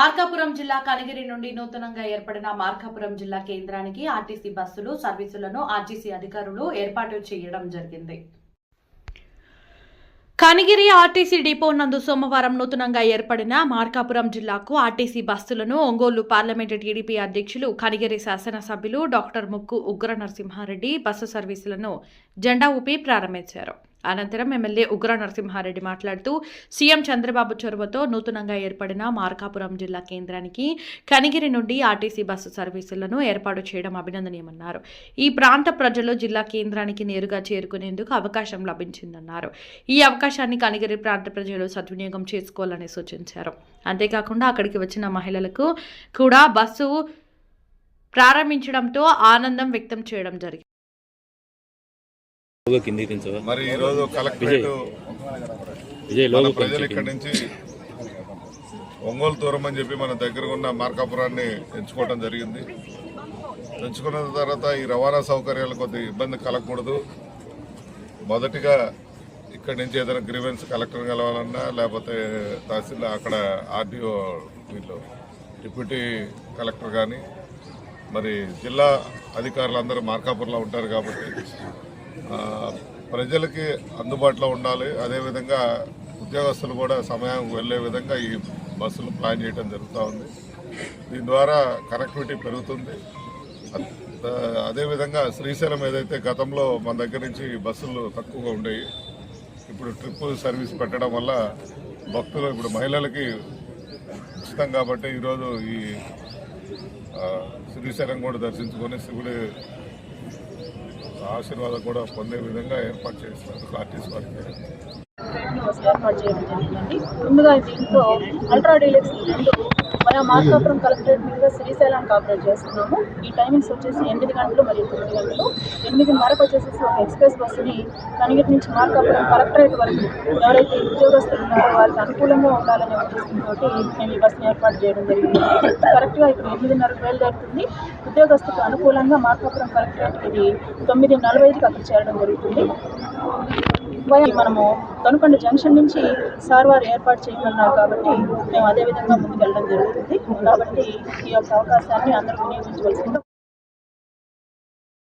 మార్కాపురం జిల్లా కనిగిరి నుండి నూతనంగా ఏర్పడిన మార్కాపురం జిల్లా కేంద్రానికి ఆర్టీసీ బస్సులు సర్వీసులను ఆర్టీసీ అధికారులు ఏర్పాటు చేయడం జరిగింది. కనిగిరి ఆర్టీసీ డిపో నందు సోమవారం నూతనంగా ఏర్పడిన మార్కాపురం జిల్లాకు ఆర్టీసీ బస్సులను ఒంగోలు పార్లమెంటు టీడీపీ అధ్యక్షులు కనిగిరి శాసనసభ్యులు డాక్టర్ ముక్కు ఉగ్ర నరసింహారెడ్డి బస్సు సర్వీసులను జెండా ఊపి ప్రారంభించారు. అనంతరం ఎమ్మెల్యే ఉగ్ర నరసింహారెడ్డి మాట్లాడుతూ సీఎం చంద్రబాబు చొరవతో నూతనంగా ఏర్పడిన మార్కాపురం జిల్లా కేంద్రానికి కనిగిరి నుండి ఆర్టీసీ బస్సు సర్వీసులను ఏర్పాటు చేయడం అభినందనీయమన్నారు. ఈ ప్రాంత ప్రజలు జిల్లా కేంద్రానికి నేరుగా చేరుకునేందుకు అవకాశం లభించిందన్నారు. ఈ అవకాశాన్ని కనిగిరి ప్రాంత ప్రజలు సద్వినియోగం చేసుకోవాలని సూచించారు. అంతేకాకుండా అక్కడికి వచ్చిన మహిళలకు కూడా బస్సు ప్రారంభించడంతో ఆనందం వ్యక్తం చేయడం జరిగింది. మరి ఈరోజు కలెక్టరేట్ మన ప్రజలు ఇక్కడి నుంచి ఒంగోలు దూరం అని చెప్పి మన దగ్గర ఉన్న మార్కాపురాన్ని ఎంచుకోవడం జరిగింది. ఎంచుకున్న తర్వాత ఈ రవాణా సౌకర్యాలు కొద్ది ఇబ్బంది కలగకూడదు. మొదటిగా ఇక్కడి నుంచి ఏదైనా గ్రీవెన్స్ కలెక్టర్ కలవాలన్నా లేకపోతే తహసీల్ అక్కడ ఆర్డీఓ వీళ్ళు డిప్యూటీ కలెక్టర్ కానీ మరి జిల్లా అధికారులందరూ మార్కాపురంలో ఉంటారు కాబట్టి ప్రజలకి అందుబాటులో ఉండాలి. అదేవిధంగా ఉద్యోగస్తులు కూడా సమయం వెళ్ళే విధంగా ఈ బస్సులు ప్లాన్ చేయడం జరుగుతూ ఉంది. దీని ద్వారా కనెక్టివిటీ పెరుగుతుంది. అదేవిధంగా శ్రీశైలం ఏదైతే గతంలో మన దగ్గర నుంచి బస్సులు తక్కువగా ఉండేవి ఇప్పుడు ట్రిప్ సర్వీస్ పెట్టడం వల్ల భక్తులు ఇప్పుడు మహిళలకి ఉచితం కాబట్టి ఈరోజు ఈ శ్రీశైలం కూడా దర్శించుకొని శివుడి ఆశీర్వాదం కూడా పొందే విధంగా ఏర్పాటు చేస్తారు ఆర్టీస్ వారికి. ఏర్పాటు చేయడం జరిగిందండి ముందుగా దీంట్లో అల్ట్రా డీలక్స్ రెండు మన మార్కాపురం కలెక్టరేట్ మీదుగా శ్రీశైలానికి ఆపరేట్ చేస్తున్నాము ఈ టైమింగ్స్ వచ్చేసి ఎనిమిది గంటలు మరియు తొమ్మిది గంటలు. ఎనిమిదిన్నరకు వచ్చేసి ఒక ఎక్స్ప్రెస్ బస్సుని కనిగిటి నుంచి మార్కాపురం కలెక్టరేట్ వరకు ఎవరైతే ఉద్యోగస్తులు ఉన్నారో వారికి అనుకూలంగా ఉండాలనే ఉద్దేశంతో మేము ఈ బస్సుని ఏర్పాటు చేయడం జరిగింది. కరెక్ట్గా ఇప్పుడు ఎనిమిదిన్నరకు బయలుదేరుతుంది. ఉద్యోగస్తులకు అనుకూలంగా మార్కాపురం కలెక్టరేట్ ఇది తొమ్మిది నలభైకి అక్కడ చేరడం జరుగుతుంది. మనము తనుకొండ జంక్షన్ నుంచి సార్ వారు ఏర్పాటు చేయమన్నారు కాబట్టి మేము అదే విధంగా ముందుకు వెళ్ళడం జరుగుతుంది. కాబట్టి ఈ యొక్క అవకాశాన్ని అందరూ వినియోగించవలసింది